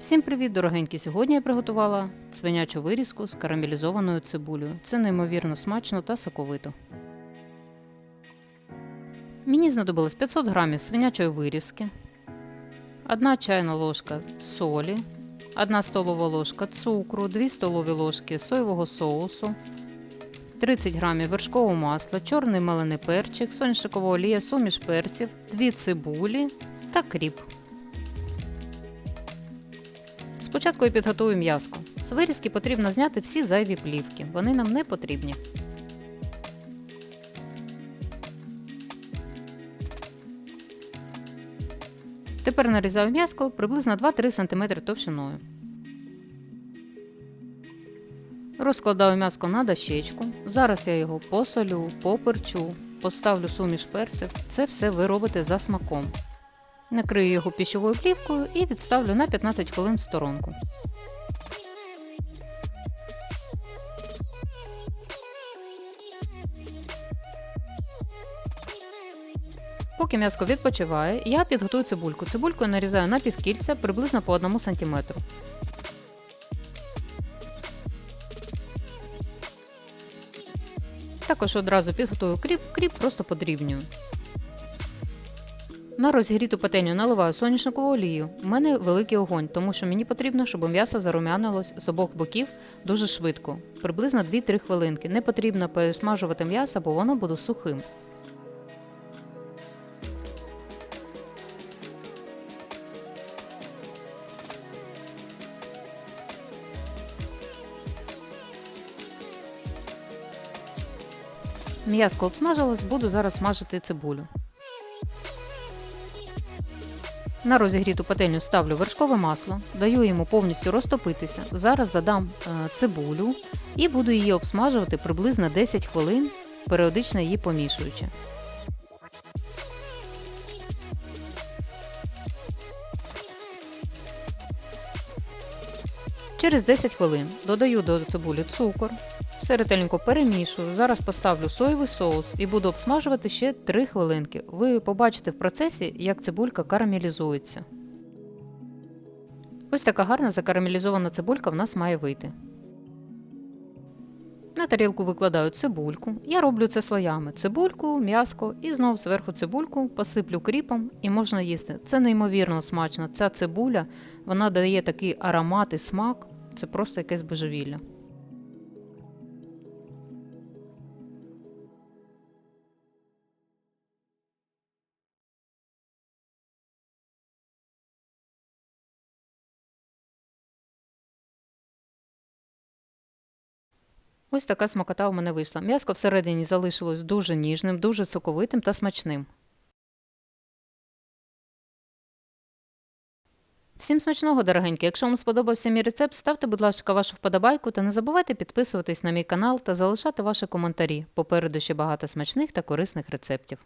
Всім привіт, дорогенькі! Сьогодні я приготувала свинячу вирізку з карамелізованою цибулею. Це неймовірно смачно та соковито. Мені знадобилось 500 грамів свинячої вирізки, 1 чайна ложка солі, 1 столова ложка цукру, 2 столові ложки соєвого соусу, 30 грамів вершкового масла, чорний мелений перчик, соняшникова олія, суміш перців, 2 цибулі та кріп. Спочатку я підготую м'яско. З вирізки потрібно зняти всі зайві плівки. Вони нам не потрібні. Тепер нарізаю м'яско приблизно 2-3 см товщиною. Розкладаю м'яско на дощечку. Зараз я його посолю, поперчу, поставлю суміш перців. Це все ви робите за смаком. Накрию його піщовою плівкою і відставлю на 15 хвилин в сторонку. Поки м'яско відпочиває, я підготую цибульку. Цибульку я нарізаю на півкільця приблизно по 1 см. Також одразу підготую кріп, кріп просто подрібнюю. На розігріту пательню наливаю соняшникову олію. У мене великий огонь, тому що мені потрібно, щоб м'ясо зарум'янилось з обох боків дуже швидко, приблизно 2-3 хвилинки. Не потрібно пересмажувати м'ясо, бо воно буде сухим. М'яско обсмажилось, буду зараз смажити цибулю. На розігріту пательню ставлю вершкове масло, даю йому повністю розтопитися. Зараз додам е, цибулю і буду її обсмажувати приблизно 10 хвилин, періодично її помішуючи. Через 10 хвилин додаю до цибулі цукор, все ретельненько перемішую. Зараз поставлю соєвий соус і буду обсмажувати ще 3 хвилинки. Ви побачите в процесі, як цибулька карамелізується. Ось така гарна закарамелізована цибулька в нас має вийти. На тарілку викладаю цибульку. Я роблю це слоями: цибульку, м'яско і знову зверху цибульку посиплю кріпом і можна їсти. Це неймовірно смачно. Ця цибуля вона дає такий аромат і смак. Це просто якесь божевілля. Ось така смакота у мене вийшла. М'яско всередині залишилось дуже ніжним, дуже соковитим та смачним. Всім смачного, дорогенькі! Якщо вам сподобався мій рецепт, ставте, будь ласка, вашу вподобайку та не забувайте підписуватись на мій канал та залишати ваші коментарі. Попереду ще багато смачних та корисних рецептів.